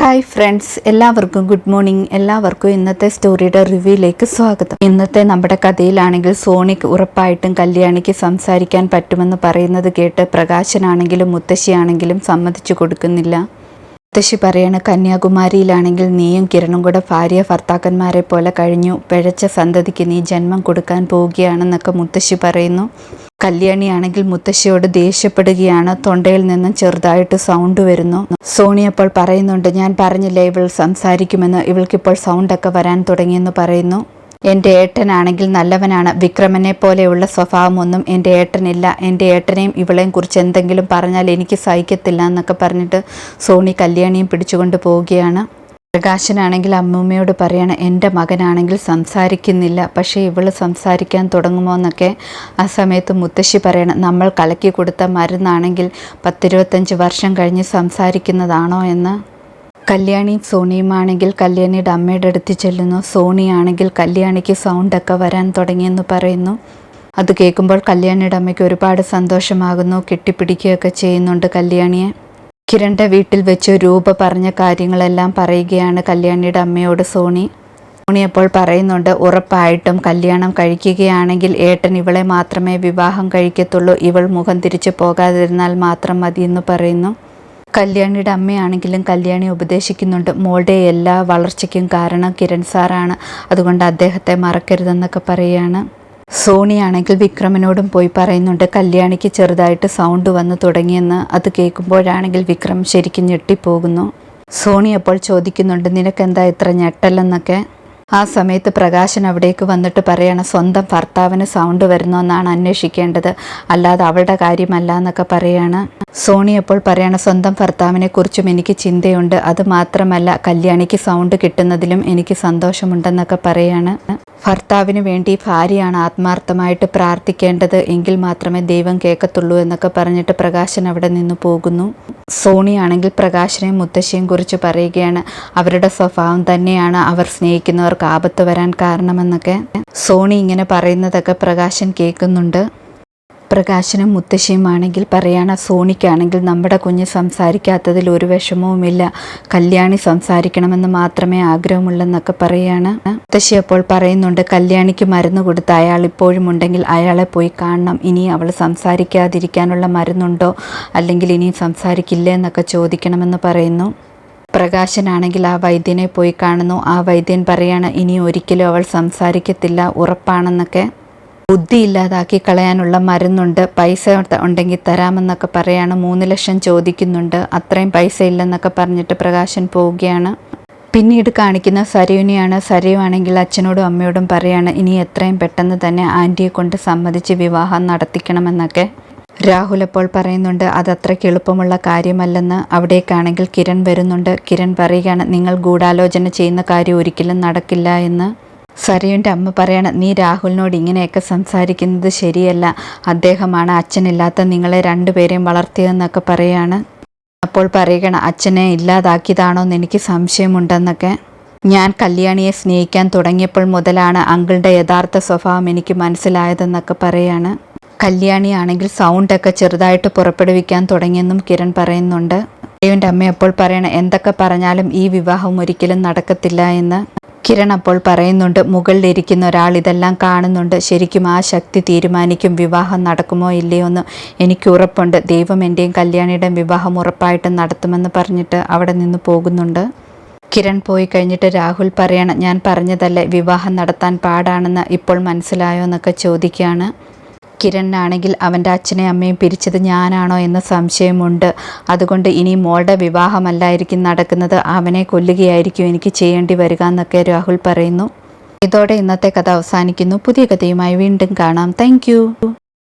Hi friends എല്ലാവർക്കും good morning. എല്ലാവർക്കും ഇന്നത്തെ സ്റ്റോറിയുടെ റിവ്യൂയിലേക്ക് സ്വാഗതം. ഇന്നത്തെ നമ്മുടെ കഥയിലാണെങ്കിൽ സോണിക്ക് ഉറപ്പായിട്ടും കല്യാണിക്ക് സംസാരിക്കാൻ പറ്റുമെന്ന് പറയുന്നത് കേട്ട് പ്രകാശനാണെങ്കിലും മുത്തശ്ശിയാണെങ്കിലും സമ്മതിച്ചു കൊടുക്കുന്നില്ല. മുത്തശ്ശി പറയണ കന്യാകുമാരിയിലാണെങ്കിൽ നീയും കിരണും കൂടെ ഭാര്യ ഭർത്താക്കന്മാരെ പോലെ കഴിഞ്ഞു. പിഴച്ച സന്തതിക്ക് നീ ജന്മം കൊടുക്കാൻ പോവുകയാണെന്നൊക്കെ മുത്തശ്ശി പറയുന്നു. കല്യാണിയാണെങ്കിൽ മുത്തശ്ശിയോട് ദേഷ്യപ്പെടുകയാണ്. തൊണ്ടയിൽ നിന്നും ചെറുതായിട്ട് സൗണ്ട് വരുന്നു. സോണി അപ്പോൾ പറയുന്നുണ്ട് ഞാൻ പറഞ്ഞില്ലേ ഇവൾ സംസാരിക്കുമെന്ന്. ഇവൾക്കിപ്പോൾ സൗണ്ടൊക്കെ വരാൻ തുടങ്ങിയെന്ന് പറയുന്നു. എന്റെ ഏട്ടനാണെങ്കിൽ നല്ലവനാണ്. വിക്രമനെ പോലെയുള്ള സ്വഭാവമൊന്നും എന്റെ ഏട്ടനില്ല. എന്റെ ഏട്ടനെയും ഇവളെയും കുറിച്ച് എന്തെങ്കിലും പറഞ്ഞാൽ എനിക്ക് സഹിക്കത്തില്ല എന്നൊക്കെ പറഞ്ഞിട്ട് സോണി കല്യാണിയും പിടിച്ചുകൊണ്ട് പോവുകയാണ്. പ്രകാശനാണെങ്കിൽ അമ്മൂമ്മയോട് പറയണം എന്റെ മകനാണെങ്കിൽ സംസാരിക്കുന്നില്ല പക്ഷേ ഇവൾ സംസാരിക്കാൻ തുടങ്ങുമോ എന്നൊക്കെ ആ സമയത്ത് മുത്തശ്ശി പറയണം നമ്മൾ കലക്കി കൊടുത്ത മരുന്നാണെങ്കിൽ പത്തിരുപത്തഞ്ച് വർഷം കഴിഞ്ഞ് സംസാരിക്കുന്നതാണോ എന്ന്? കല്യാണിയും സോണിയുമാണെങ്കിൽ കല്യാണിയുടെ അമ്മയുടെ അടുത്ത് ചെല്ലുന്നു സോണിയാണെങ്കിൽ കല്യാണിക്ക് സൗണ്ടൊക്കെ വരാൻ തുടങ്ങിയെന്ന് പറയുന്നു. അത് കേൾക്കുമ്പോൾ കല്യാണിയുടെ അമ്മയ്ക്ക് ഒരുപാട് സന്തോഷമാകുന്നു കെട്ടിപ്പിടിക്കുകയൊക്കെ ചെയ്യുന്നുണ്ട് കല്യാണിയെ. കിരണിന്റെ വീട്ടിൽ വെച്ച് രൂപ പറഞ്ഞ കാര്യങ്ങളെല്ലാം പറയുകയാണ് കല്യാണിയുടെ അമ്മയോട് സോണി. സോണി അപ്പോൾ പറയുന്നുണ്ട് ഉറപ്പായിട്ടും കല്യാണം കഴിക്കുകയാണെങ്കിൽ ഏട്ടൻ ഇവളെ മാത്രമേ വിവാഹം കഴിക്കത്തുള്ളൂ. ഇവൾ മുഖം തിരിച്ചു പോകാതിരുന്നാൽ മാത്രം മതി എന്ന് പറയുന്നു. കല്യാണിയുടെ അമ്മയാണെങ്കിലും കല്യാണി ഉപദേശിക്കുന്നുണ്ട്. മോളുടെ എല്ലാ വളർച്ചയ്ക്കും കാരണം കിരൺ സാറാണ്. അതുകൊണ്ട് അദ്ദേഹത്തെ മറക്കരുതെന്നൊക്കെ പറയുകയാണ് സോണിയാണെങ്കിൽ വിക്രമനോടും പോയി പറയുന്നുണ്ട് കല്യാണിക്ക് ചെറുതായിട്ട് സൗണ്ട് വന്നു തുടങ്ങിയെന്ന് അത് കേൾക്കുമ്പോഴാണെങ്കിൽ വിക്രം ശരിക്കും ഞെട്ടിപ്പോകുന്നു. സോണി അപ്പോൾ ചോദിക്കുന്നുണ്ട് നിനക്കെന്താ ഇത്ര ഞെട്ടല്ലെന്നൊക്കെ ആ സമയത്ത് പ്രകാശൻ അവിടേക്ക് വന്നിട്ട് പറയണം സ്വന്തം ഭർത്താവിന് സൗണ്ട് വരുന്നോന്നാണ് അന്വേഷിക്കേണ്ടത് അല്ലാതെ അവളുടെ കാര്യമല്ല എന്നൊക്കെ പറയാണ്. സോണി അപ്പോൾ പറയണം സ്വന്തം ഭർത്താവിനെ കുറിച്ചും എനിക്ക് ചിന്തയുണ്ട് അത് മാത്രമല്ല കല്യാണിക്ക് സൗണ്ട് കിട്ടുന്നതിലും എനിക്ക് സന്തോഷമുണ്ടെന്നൊക്കെ പറയാണ്. ഭർത്താവിന് വേണ്ടി ഭാര്യയാണ് ആത്മാർത്ഥമായിട്ട് പ്രാർത്ഥിക്കേണ്ടത് എങ്കിൽ മാത്രമേ ദൈവം കേൾക്കത്തുള്ളൂ എന്നൊക്കെ പറഞ്ഞിട്ട് പ്രകാശൻ അവിടെ നിന്ന് പോകുന്നു. സോണിയാണെങ്കിൽ പ്രകാശനെയും മുത്തശ്ശിയും കുറിച്ച് പറയുകയാണ്. അവരുടെ സ്വഭാവം തന്നെയാണ് അവർ സ്നേഹിക്കുന്നവർക്ക് ആപത്ത് വരാൻ കാരണമെന്നൊക്കെ. സോണി ഇങ്ങനെ പറയുന്നതൊക്കെ പ്രകാശൻ കേൾക്കുന്നുണ്ട്. പ്രകാശനും മുത്തശ്ശിയുമാണെങ്കിൽ പറയാണ് സോണിക്കാണെങ്കിൽ നമ്മുടെ കുഞ്ഞ് സംസാരിക്കാത്തതിൽ ഒരു വിഷമവുമില്ല. കല്യാണി സംസാരിക്കണമെന്ന് മാത്രമേ ആഗ്രഹമുള്ളെന്നൊക്കെ പറയാണ്. മുത്തശ്ശി അപ്പോൾ പറയുന്നുണ്ട് കല്യാണിക്ക് മരുന്ന് കൊടുത്ത് അയാൾ ഇപ്പോഴും ഉണ്ടെങ്കിൽ അയാളെ പോയി കാണണം. ഇനി അവൾ സംസാരിക്കാതിരിക്കാനുള്ള മരുന്നുണ്ടോ? അല്ലെങ്കിൽ ഇനി സംസാരിക്കില്ല എന്നൊക്കെ ചോദിക്കണമെന്ന് പറയുന്നു. പ്രകാശനാണെങ്കിൽ ആ വൈദ്യനെ പോയി കാണുന്നു. ആ വൈദ്യൻ പറയാണ് ഇനി ഒരിക്കലും അവൾ സംസാരിക്കത്തില്ല ഉറപ്പാണെന്നൊക്കെ. ബുദ്ധി ഇല്ലാതാക്കി കളയാനുള്ള മരുന്നുണ്ട്. പൈസ ഉണ്ടെങ്കിൽ തരാമെന്നൊക്കെ പറയാണ്. മൂന്ന് ലക്ഷം ചോദിക്കുന്നുണ്ട്. അത്രയും പൈസ ഇല്ലെന്നൊക്കെ പറഞ്ഞിട്ട് പ്രകാശൻ പോവുകയാണ്. പിന്നീട് കാണിക്കുന്ന സരയുനെയാണ്. സരയുവാണെങ്കിൽ അച്ഛനോടും അമ്മയോടും പറയാണ് ഇനി എത്രയും പെട്ടെന്ന് തന്നെ ആന്റിയെ കൊണ്ട് സമ്മതിച്ച് വിവാഹം നടത്തിക്കണമെന്നൊക്കെ. രാഹുൽ അപ്പോൾ പറയുന്നുണ്ട് അത് അത്രയ്ക്ക് എളുപ്പമുള്ള കാര്യമല്ലെന്ന്. അവിടേക്കാണെങ്കിൽ കിരൺ വരുന്നുണ്ട്. കിരൺ പറയുകയാണ് നിങ്ങൾ ഗൂഢാലോചന ചെയ്യുന്ന കാര്യം ഒരിക്കലും നടക്കില്ല എന്ന്. സരയുന്റെ അമ്മ പറയണം നീ രാഹുലിനോട് ഇങ്ങനെയൊക്കെ സംസാരിക്കുന്നത് ശരിയല്ല. അദ്ദേഹമാണ് അച്ഛനില്ലാത്ത നിങ്ങളെ രണ്ടുപേരെയും വളർത്തിയതെന്നൊക്കെ പറയാണ്. അപ്പോൾ പറയണം അച്ഛനെ ഇല്ലാതാക്കിയതാണോ എന്ന് എനിക്ക് സംശയമുണ്ടെന്നൊക്കെ. ഞാൻ കല്യാണിയെ സ്നേഹിക്കാൻ തുടങ്ങിയപ്പോൾ മുതലാണ് അങ്കിളുടെ യഥാർത്ഥ സ്വഭാവം എനിക്ക് മനസ്സിലായതെന്നൊക്കെ പറയാണ്. കല്യാണിയാണെങ്കിൽ സൗണ്ടൊക്കെ ചെറുതായിട്ട് പുറപ്പെടുവിക്കാൻ തുടങ്ങിയെന്നും കിരൺ പറയുന്നുണ്ട്. ദേവിന്റെ അമ്മ അപ്പോൾ പറയണം എന്തൊക്കെ പറഞ്ഞാലും ഈ വിവാഹം ഒരിക്കലും നടക്കത്തില്ല എന്ന്. കിരൺ അപ്പോൾ പറയുന്നുണ്ട് മുകളിലിരിക്കുന്ന ഒരാൾ ഇതെല്ലാം കാണുന്നുണ്ട്. ശരിക്കും ആ ശക്തി തീരുമാനിക്കും. വിവാഹം നടക്കുമോ ഇല്ലയോ എന്ന് എനിക്ക് ഉറപ്പുണ്ട്. ദൈവം എന്റെയും കല്യാണിയുടെയും വിവാഹം ഉറപ്പായിട്ടും നടത്തുമെന്ന് പറഞ്ഞിട്ട് അവിടെ നിന്ന് പോകുന്നുണ്ട്. കിരൺ പോയി കഴിഞ്ഞിട്ട് രാഹുൽ പറയണം ഞാൻ പറഞ്ഞതല്ലേ വിവാഹം നടത്താൻ പാടാണെന്ന് ഇപ്പോൾ മനസ്സിലായോ? എന്നൊക്കെ ചോദിക്കുകയാണ്. കിരണിനാണെങ്കിൽ അവന്റെ അച്ഛനെയും അമ്മയും പിരിച്ചത് ഞാനാണോ എന്ന സംശയമുണ്ട്. അതുകൊണ്ട് ഇനി മോളുടെ വിവാഹമല്ലായിരിക്കും നടക്കുന്നത്. അവനെ കൊല്ലുകയായിരിക്കും എനിക്ക് ചെയ്യേണ്ടി വരിക എന്നൊക്കെ രാഹുൽ പറയുന്നു. ഇതോടെ ഇന്നത്തെ കഥ അവസാനിക്കുന്നു. പുതിയ കഥയുമായി വീണ്ടും കാണാം. താങ്ക്